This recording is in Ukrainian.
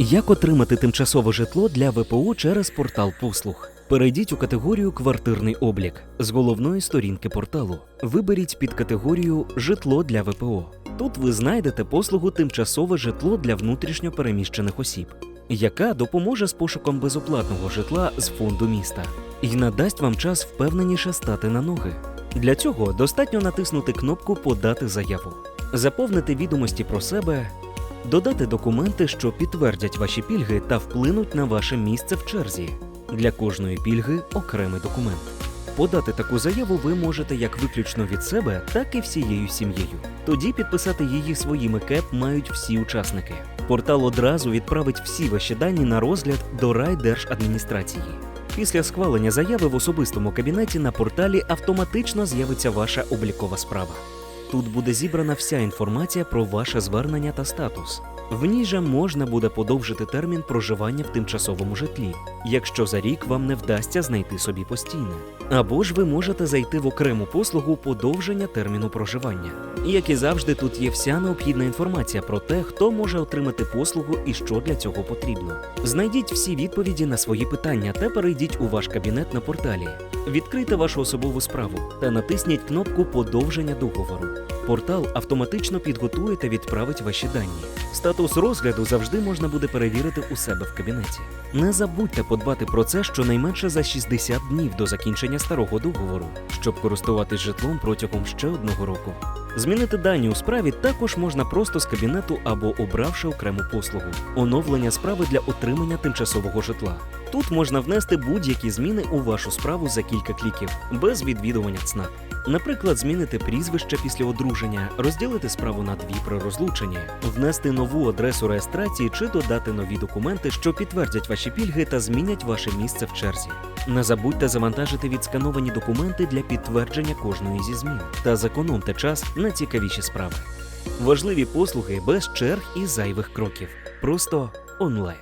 Як отримати тимчасове житло для ВПО через портал послуг? Перейдіть у категорію Квартирний облік з головної сторінки порталу. Виберіть під категорію Житло для ВПО. Тут ви знайдете послугу Тимчасове житло для внутрішньо переміщених осіб, яка допоможе з пошуком безоплатного житла з фонду міста і надасть вам час впевненіше стати на ноги. Для цього достатньо натиснути кнопку Подати заяву, заповнити відомості про себе, додати документи, що підтвердять ваші пільги та вплинуть на ваше місце в черзі. Для кожної пільги окремий документ. Подати таку заяву ви можете як виключно від себе, так і всією сім'єю. Тоді підписати її своїми КЕП мають всі учасники. Портал одразу відправить всі ваші дані на розгляд до райдержадміністрації. Після схвалення заяви в особистому кабінеті на порталі автоматично з'явиться ваша облікова справа. Тут буде зібрана вся інформація про ваше звернення та статус. В ній же можна буде подовжити термін проживання в тимчасовому житлі, якщо за рік вам не вдасться знайти собі постійне. Або ж ви можете зайти в окрему послугу подовження терміну проживання. Як і завжди, тут є вся необхідна інформація про те, хто може отримати послугу і що для цього потрібно. Знайдіть всі відповіді на свої питання та перейдіть у ваш кабінет на порталі. Відкрийте вашу особову справу та натисніть кнопку Подовження договору. Портал автоматично підготує та відправить ваші дані. Статус розгляду завжди можна буде перевірити у себе в кабінеті. Не забудьте подбати про це щонайменше за 60 днів до закінчення старого договору, щоб користуватись житлом протягом ще одного року. Змінити дані у справі також можна просто з кабінету або обравши окрему послугу оновлення справи для отримання тимчасового житла. Тут можна внести будь-які зміни у вашу справу за кілька кліків, без відвідування ЦНАП. Наприклад, змінити прізвище після одруження, розділити справу на дві при розлученні, внести нову адресу реєстрації чи додати нові документи, що підтвердять ваші пільги та змінять ваше місце в черзі. Не забудьте завантажити відскановані документи для підтвердження кожної зі змін та зекономте час на цікавіші справи. Важливі послуги без черг і зайвих кроків. Просто онлайн.